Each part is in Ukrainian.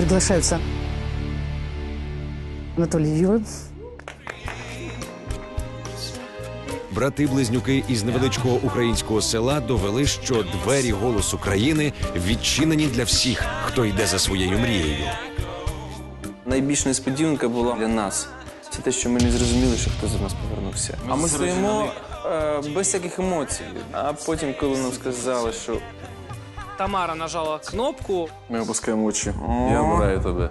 Приглашаются Анатолий и Брати-близнюки із невеличкого українського села довели, що двері голосу країни відчинені для всіх, хто йде за своєю мрією. Найбільш несподіванка була для нас. Це те, що ми не зрозуміли, що хтось до нас повернувся. А ми стоїмо е, без всяких емоцій. А потім, коли нам сказали, що Тамара нажала кнопку. Ми опускаємо очі. Я обираю тебе.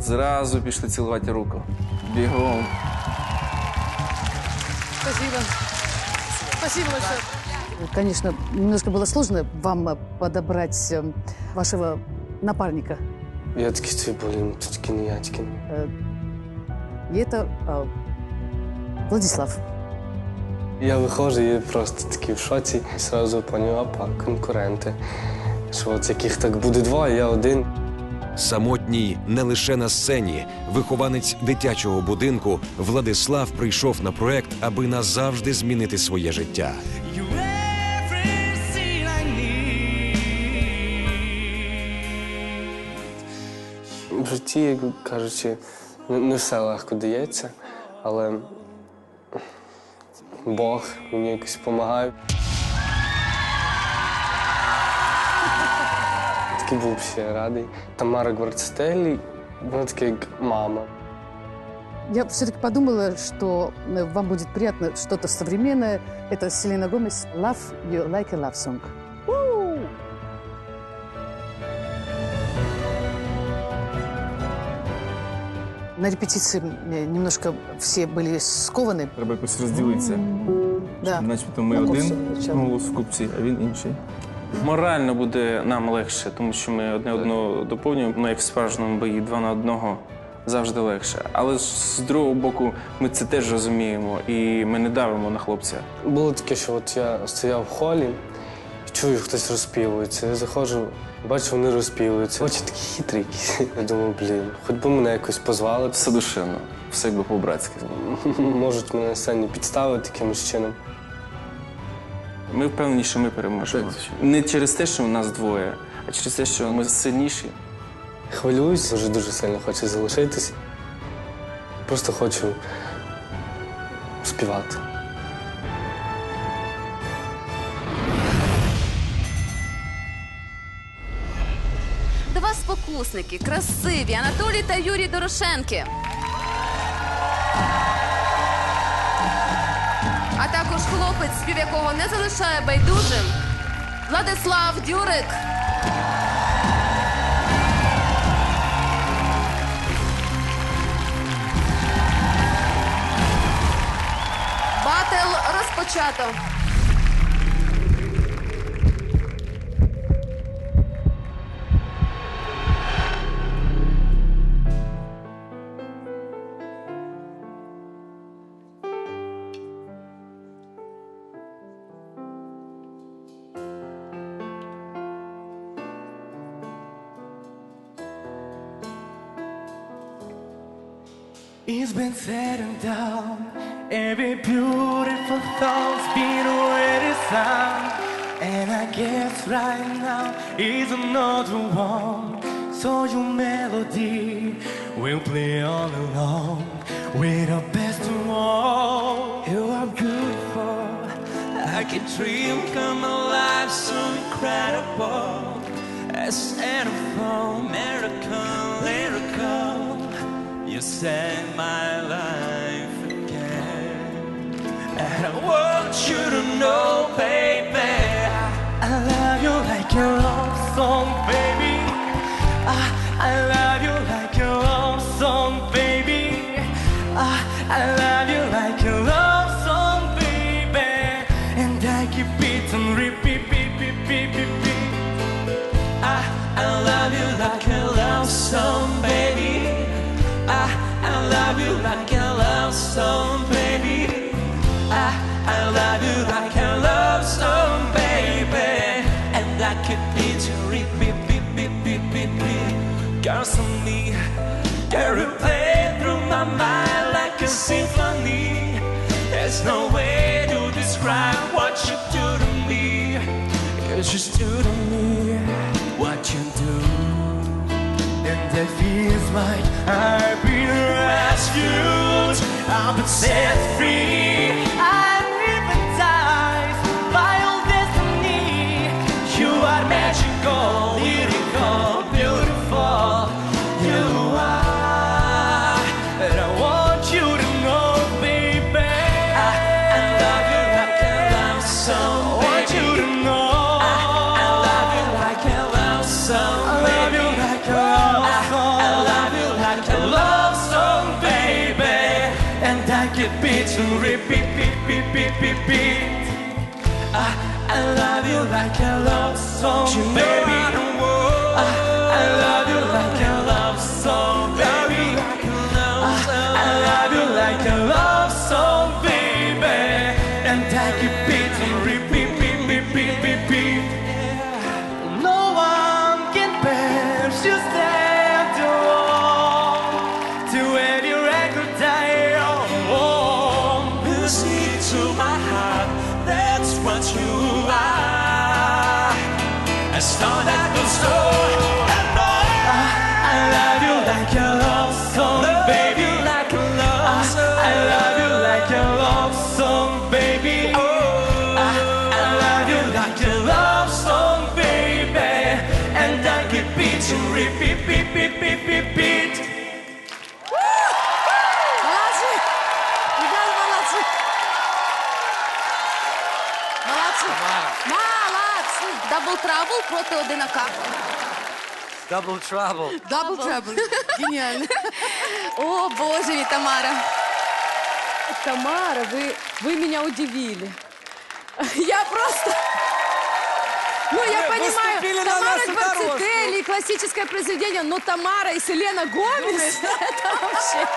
зразу пішли цілувати руку. Бігом. Спасибо. Спасибо большое. Конечно, немножко было сложно вам э, подобрать э, вашего напарника. Я такий цей, блін, тільки не я, тільки не я. Э, И это э, Владислав. Я виходжу і просто такий в шоці. І одразу поняв, опа, конкуренти. Що от яких так буде два, я один. Самотній не лише на сцені, вихованець дитячого будинку Владислав прийшов на проект, аби назавжди змінити своє життя. В житті, як кажучи, не, не все легко дається, але Бог мені якось допомагає. Такий був ще радий. Тамара Гвардстелі, вона така як мама. Я все-таки подумала, что э, вам будет приятно что-то современное. Это Селена Гомес «Love You Like a Love Song». У! На репетиции э, немножко все были скованы. Треба якось розділитися. Да. Начебто ми Ну, один все, чого. голос в купці, а він інший. Морально буде нам легше, тому що ми одне одного доповнюємо. Ну, як в справжньому бої, два на одного завжди легше. Але ж з другого боку, ми це теж розуміємо, і ми не давимо на хлопця. Було таке, що от я стояв в холі чую, хтось розпівується. Я заходжу, бачу, вони розпівуються. Очі такі хитрі якісь. Я думаю, блін, хоч би мене якось позвали. Все душевно, все якби по-братськи. Можуть мене на сцені підставити якимось чином. Ми впевнені, що ми переможемо. Не через те, що у нас двоє, а через те, що ми сильніші. Хвилююсь, дуже дуже сильно хочу залишитись. Просто хочу співати. Два спокусники, красиві Анатолій та Юрій Дорошенки. Хлопець, спів якого не залишає байдужим Владислав Дюрик. Батл розпочато. Been said done. Every beautiful thought's been already sung. And I guess right now is another one. So your melody will play all along with the best of all. You are beautiful. I can dream come alive so incredible. A centerfold, miracle, lyrical. You saved my Whoa! No way to describe what you do to me. You do to me what you do. And that feels like I've been rescued. I've been set free. I'm hypnotized by your destiny. You are magical, lyrical, beautiful. You like a love song, baby. I love you like a love song, baby. Like love. I love you like a love song, baby. I, I love you like a love song, baby. And I keep beating, repeat, beat, beat, beat, beat, beat. Дабл трабл проти одинака. Double trouble. Дабл трабл. Гениально. О, Боже мій, Тамара. Тамара, вы, вы меня удивили. Я просто... Ну, я понимаю, Тамара Гварцетели, классическое произведение, но Тамара и Селена Гомес, это вообще...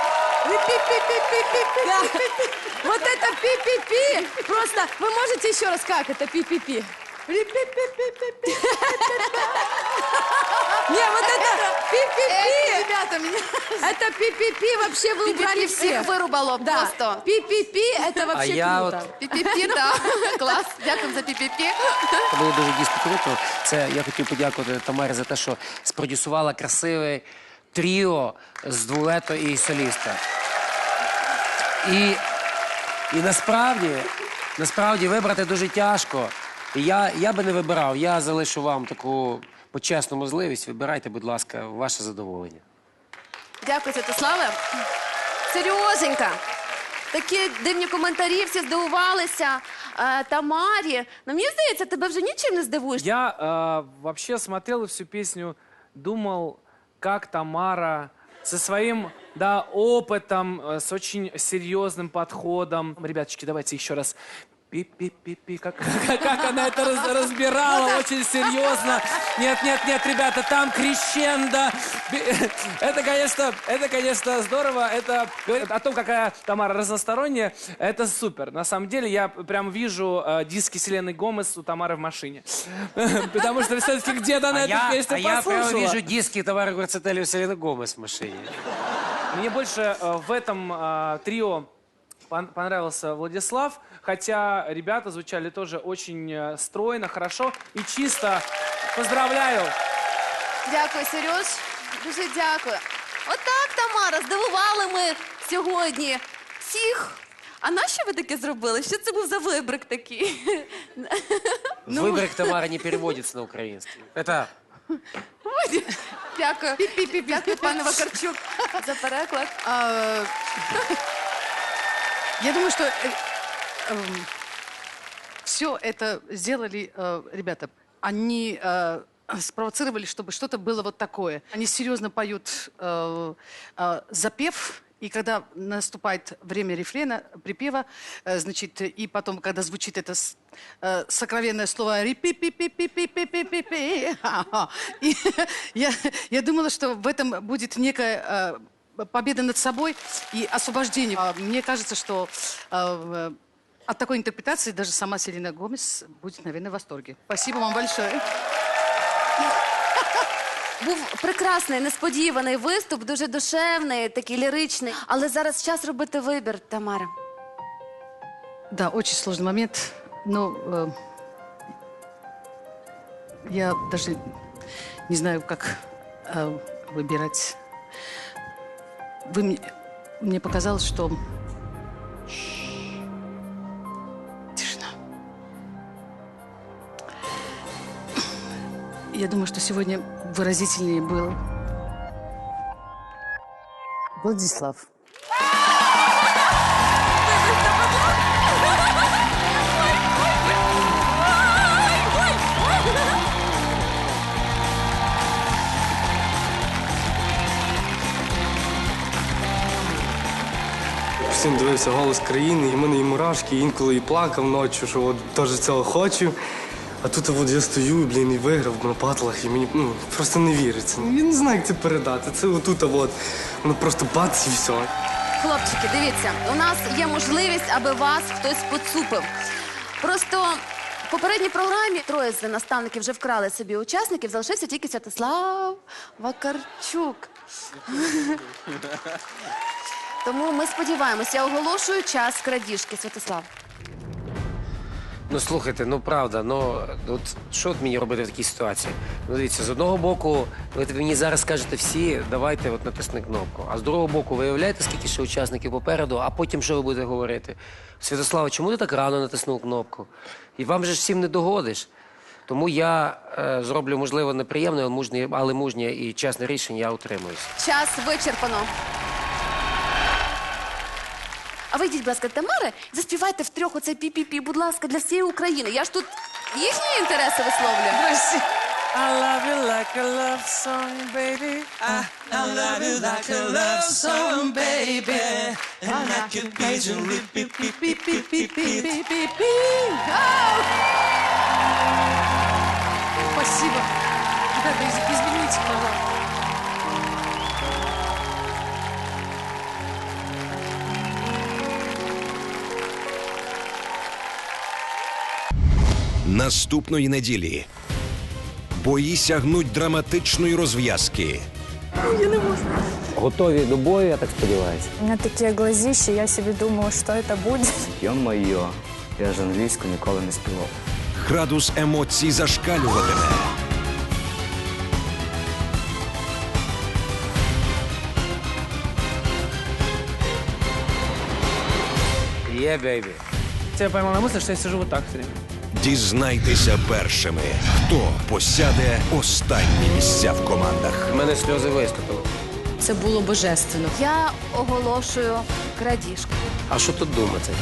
Да. Вот это пи-пи-пи. Просто вы можете еще раз, как это пи-пи-пи? Не, вот это пи-пи-пи. Ребята, меня... Это пи-пи-пи, вообще вы убрали Пі-пі-пі всіх всех. вирубало Да, просто. пи-пи-пи, это вообще я круто. Пі-пі-пі, так. Клас. Дякую за пі-пі-пі. Це було дуже дійсно круто. Це я хотів подякувати Тамарі за те, що спродюсувала красиве тріо з дуету і соліста. І, і насправді, насправді вибрати дуже тяжко. І я, я би не вибирав. Я залишу вам таку почесну можливість. Вибирайте, будь ласка, ваше задоволення. Дякую, Святославе. Серйозенька. Такі дивні коментарі, всі здивувалися. Е, Тамарі. Ну, мені здається, тебе вже нічим не здивуєш. Я э, вообще смотрел всю песню, думал, как Тамара со своим да, опытом, э, с очень серьезным подходом. Ребяточки, давайте еще раз. Пи-пи-пи-пи, как, как она это раз- разбирала, очень серьезно. Нет, нет, нет, ребята, там крещендо. Это, конечно, это, конечно, здорово. Это говорит о том, какая Тамара разносторонняя. Это супер. На самом деле, я прям вижу э, диски Селены Гомес у Тамары в машине. Потому что все-таки где-то она эту я, песню а я послушала. вижу диски Тамары Гварцетели у Селены Гомес в машине. Мне больше э, в этом э, трио понравился Владислав, хотя ребята звучали тоже очень э, стройно, хорошо и чисто. Поздравляю! Дякую, Сереж. Дуже дякую. Отак, Тамара, здивували ми сьогодні всіх. А нащо ви таке зробили? Що це був за вибрик такий? Выбрик Тамары не переводится на украинский. Это Дякую. Дякую, пане Вакарчук, за переклад. А, Я думаю, что все это сделали э, ребята. Они э, спровоцировали, чтобы что-то было вот такое. Они серьезно поют э, э, запев, и когда наступает время рефрена, припева, э, значит, и потом, когда звучит это э, сокровенное слово рипи пи пи пи пи пи пи пи пи я, я думала, что в этом будет некая э, победа над собой и освобождение. А Мне кажется, что э, э, от такой интерпретации даже сама Селена Гомес будет, наверное, в восторге. Спасибо вам большое. Був прекрасний, несподіваний виступ, дуже душевний, такий ліричний. Але зараз час робити вибір, Тамара. Да, очень сложный момент, но э, я даже не знаю, как э, выбирать. Вы мне, мне показалось, что... Тишина. Я думаю, что сегодня выразительнее был Владислав. Постійно дивився голос країни, і в мене і мурашки, і інколи і плакав ночі, що от теж цього хочу. А тут от я стою, блін, і виграв на батлах, і мені ну, просто не віриться. Я не знаю, як це передати. Це отут, от, воно просто бац і все. Хлопчики, дивіться, у нас є можливість, аби вас хтось поцупив. Просто в попередній програмі троє з наставників вже вкрали собі учасників, залишився тільки Святослав Вакарчук. Тому ми сподіваємося, я оголошую час крадіжки, Святослав. Ну слухайте, ну правда, ну от що от мені робити в такій ситуації? Ну дивіться, з одного боку, ви мені зараз скажете всі, давайте от натисни кнопку. А з другого боку, виявляєте, скільки ще учасників попереду, а потім що ви будете говорити? Святослава, чому ти так рано натиснув кнопку? І вам же ж всім не догодиш. Тому я е, зроблю, можливо, неприємне, але мужнє, але мужнє і чесне рішення, я утримуюсь. Час вичерпано. А вийдіть, будь ласка, Тамара, заспівайте втрьох оце пі-пі-пі, будь ласка, для всієї України. Я ж тут їхні інтереси висловлюю. I love you like a love song, baby. I, I love you like a love song, baby. And I could be your. Спасибо. Ребята, извините, пожалуйста. Наступної неділі бої сягнуть драматичної розв'язки. Готові до бою, я так сподіваюся. У меня такие глазища, я себе думала, что это будет. Йо-моє, я ж англійську ніколи не співав. Градус емоцій зашкалюватиме. Є, бейбі. Я поймал на мысли, что я сижу вот так все время. Дізнайтеся першими, хто посяде останні місця в командах. У мене сльози виступили. Це було божественно. Я оголошую крадіжку. А що тут думати?